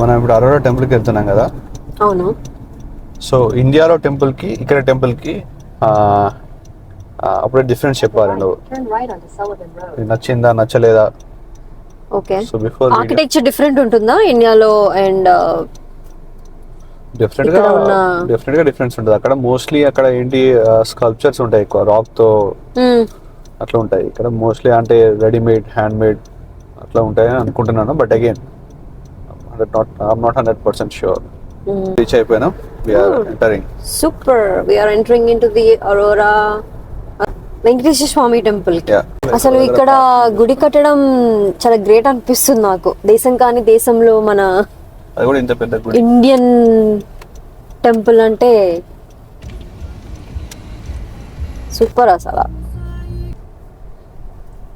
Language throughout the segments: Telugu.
మనం ఇప్పుడు అరోరా టెంపుల్కి వెళ్తున్నాం కదా? అవును. సో ఇండియాలో టెంపుల్కి ఇక్కడ టెంపుల్కి అప్పుడే డిఫరెన్స్ చెప్పాలి నువ్వు Turn right onto Sullivan Road. ఇది నచ్చిందా నచ్చలేదా? Okay. So before architecture different ఉంటుందా ఇండియాలో అండ్ డెఫినెట్గా డెఫినెట్గా డిఫరెన్స్ ఉంటుంది. అక్కడ మోస్ట్లీ అక్కడ ఏంటి స్కల్ప్చర్స్ ఉంటాయి ఎక్కువ. రాక్తో అట్లా ఉంటాయి. ఇక్కడ మోస్ట్లీ అంటే రెడీమేడ్ హ్యాండ్ మేడ్ అట్లా ఉంటాయని అనుకుంటున్నాను. But again not I'm not hundred percent sure reach అయిపోయినాం? We're entering super we're entering in to the Aurora Venkateswara Swami temple. అసలు ఇక్కడ గుడి కట్టడం చాలా గ్రేట్ అనిపిస్తుంది నాకు. దేశం కాని దేశంలో మన ఇండియన్ టెంపుల్ అంటే సూపర్ అసలు.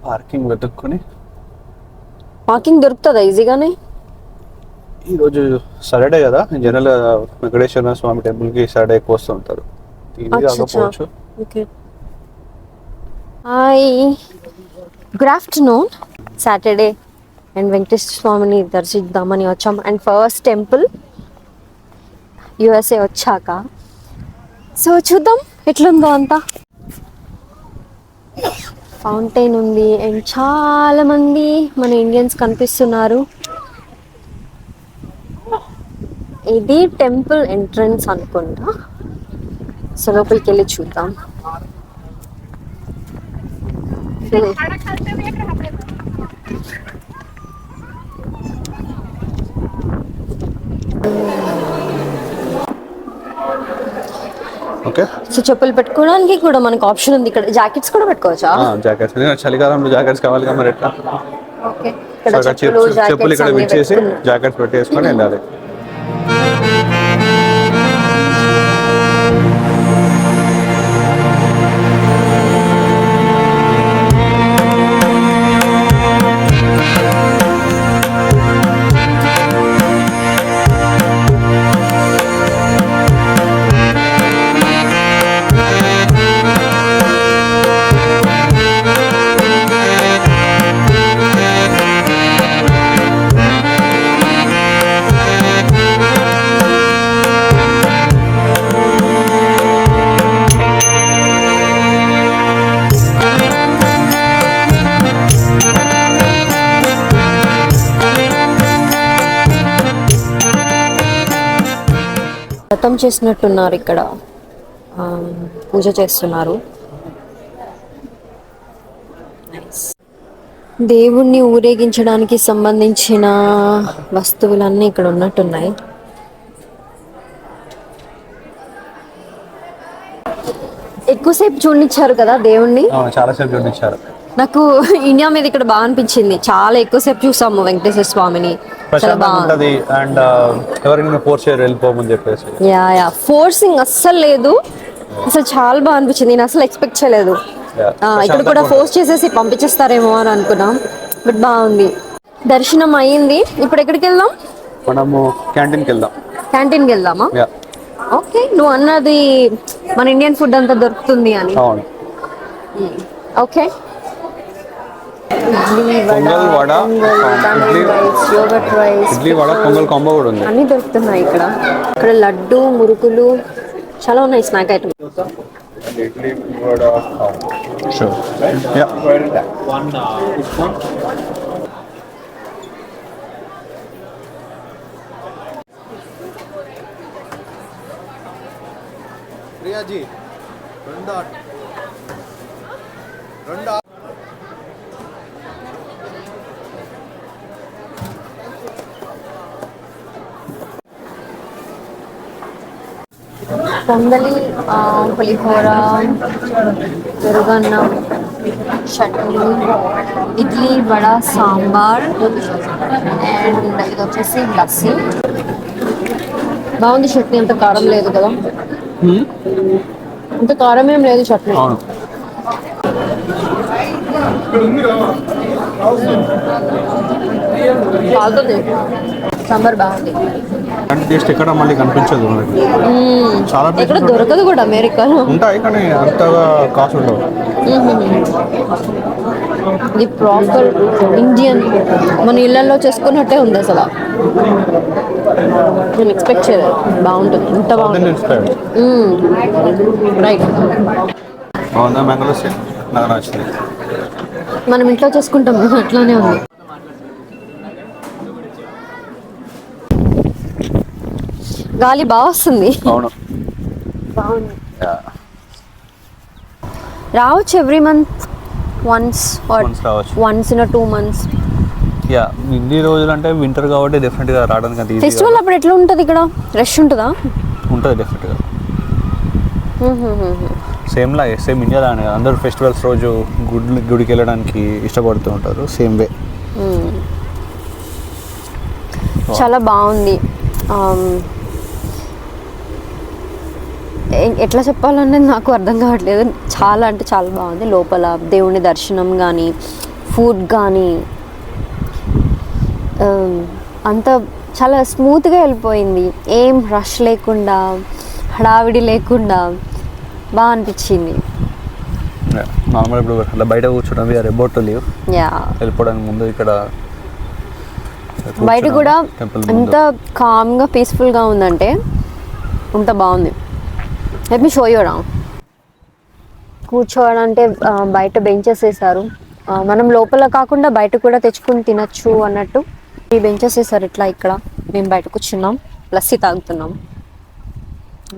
పార్కింగ్ వెతుక్కుని. పార్కింగ్ దొరుకుతుందా ఈజీగానే ఈ రోజు సాటర్డే కదా? జనరల్ వెంకటేశ్వర స్వామి టెంపుల్కి సాటర్డే ఎక్కువ వస్తూ ఉంటారు కాకపోవచ్చు. Hi. Good afternoon Saturday. And Venkateswara స్వామిని దర్శిద్దామని వచ్చాం. అండ్ ఫస్ట్ టెంపుల్ యుఎస్ఏ వచ్చాక. సో చూద్దాం. ఎట్లుందో అంతా. ఫౌంటైన్ ఉంది. అండ్ చాలా మంది మన ఇండియన్స్ కనిపిస్తున్నారు. ఇది టెంపుల్ ఎంట్రన్స్ అనుకుంటా. సో లోపలికి వెళ్ళి చూద్దాం. ఓకే. సో చెప్పులు పెట్టుకోవడానికి కూడా మనకు ఆప్షన్ ఉంది. ఇక్కడ జాకెట్స్ కూడా పెట్టుకోవచ్చా? జాకెట్స్. చలికాలంలో జాకెట్స్ కావాలి కదా మరి ఎట్లా? ఇక్కడ చెప్పులు ఇక్కడ విచ్చేసి. జాకెట్స్ పెట్టేసుకొని వెళ్ళాలి వ్రతం చేసినట్టున్నారు ఇక్కడ. ఆ, పూజ చేస్తున్నారు. దేవుణ్ణి ఊరేగించడానికి సంబంధించిన వస్తువులన్నీ ఇక్కడ ఉన్నట్టున్నాయి. ఎక్కువసేపు చూడనిచ్చారు కదా దేవుణ్ణి? చాలా సేపు చూడనిచ్చారు. నాకు ఇండియా మీద ఇక్కడ బాగా అనిపించింది. చాలా ఎక్కువసేపు చూసాము వెంకటేశ్వర స్వామిని. చాలా ప్రశాంతంగా బాగా ఉంటది. అండ్ ఎవరికైనా ఫోర్స్ చేయరు వెళ్ళిపోమని చెప్పేసి. యా యా ఫోర్సింగ్ అస్సలు లేదు. అసలు చాలా బాగా అనిపించింది. నేను అసలు ఎక్స్పెక్ట్ చేయలేదు. ఇక్కడ కూడా ఫోర్స్ చేసేసి పంపించేస్తారేమో అని అనుకున్నాం. బట్ బాగుంది. దర్శనం అయ్యింది. ఇప్పుడు ఎక్కడికి వెళ్దాం? మనము క్యాంటీన్కి వెళ్దాం. క్యాంటీన్కి వెళ్దామా? ఓకే నువ్వు అన్నది మన ఇండియన్ ఫుడ్ అంతా దొరుకుతుంది అని. ఓకే పొంగల్ వడ ఇడ్లీ వడ పొంగల్ కాంబో కూడా ఉంది. అన్నీ దొరుకుతున్నాయి ఇక్కడ. ఇక్కడ లడ్డు మురుకులు చాలా ఉన్నాయి snack item idli vada sure ya Priyaji రెండు. రెండు. పొంగలి పులిహోర పెరుగన్నం చట్నీ ఇడ్లీ వడ సాంబార్ అండ్ ఇది వచ్చేసి లస్సీ. బాగుంది చట్నీ అంత కారం లేదు కదా? అంత కారం ఏం లేదు చట్నీ. కాలుతుంది సాంబార్ బాగుంది. టేస్ట్ ఎక్కడ మళ్ళీ కనిపించదు మనకి. చాలా ఇక్కడ places దొరకదు కూడా అమెరికాలో. ఉంటాయి కానీ అంతగా కాస్ట్ ఉండవు. ఇది ప్రాపర్ ఇండియన్ మన ఇళ్ళల్లో చేసుకున్నట్టే ఉంది అసలు. నేను ఎక్స్పెక్ట్ చేయలేదు. బాగుంటుంది. ఇంత బాగుంటుంది. రైట్ బాగుందా? మ్యాంగో నాకు నచ్చింది. మనం ఇంట్లో చేసుకుంటాం అట్లానే ఉంది. గాలి బాగా వస్తుంది. అవును. బాగుంది. Yeah. రావచ్చు ఎవ్రీ మంత్ వన్స్ రావచ్చు. Once in two months ya ఇన్ని రోజులు అంటే వింటర్ కాబట్టి డెఫినెట్గా రావడానికి అంత ఫెస్టివల్ అప్పుడు ఎట్లా ఉంటుంది ఇక్కడ? రష్ ఉంటుందా? ఉంటుంది డెఫినెట్గా సేమ్ లా సేమ్ ఇండియా లానే అందరూ ఫెస్టివల్స్ రోజు గుడి గుడికి వెళ్ళడానికి ఇష్టపడుతూ ఉంటారు సేమ్ వే చాలా బాగుంది. Um, ఎట్లా చెప్పాలనేది నాకు అర్థం కావట్లేదు. చాలా అంటే చాలా బాగుంది. లోపల దేవుని దర్శనం కానీ ఫుడ్ కానీ అంత చాలా స్మూత్గా వెళ్ళిపోయింది. ఏం రష్ లేకుండా హడావిడి లేకుండా బాగా అనిపించింది. నార్మల్ ఇప్పుడు అట్లా బయట కూర్చోవడం we're about to leave. Ya. వెళ్ళిపోవడానికి ముందు ఇక్కడ బయట కూడా ఎంత కామ్గా పీస్ఫుల్గా ఉందంటే అంత బాగుంది. లెట్ మీ షో రా కూర్చోవాలంటే బయట బెంచెస్ వేసారు మనం లోపల కాకుండా బయట కూడా తెచ్చుకుని తినచ్చు అన్నట్టు ఈ బెంచెస్ వేసారు ఇట్లా ఇక్కడ. మేము బయట కూర్చున్నాం. లస్సీ తాగుతున్నాం.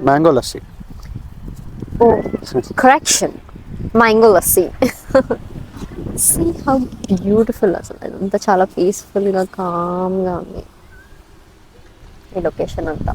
Mango lassi. Oh correction mango lassi. See how beautiful అసలు. ఇదంతా చాలా పీస్ఫుల్గా కామ్గా ఉంది. ఈ లొకేషన్ అంతా.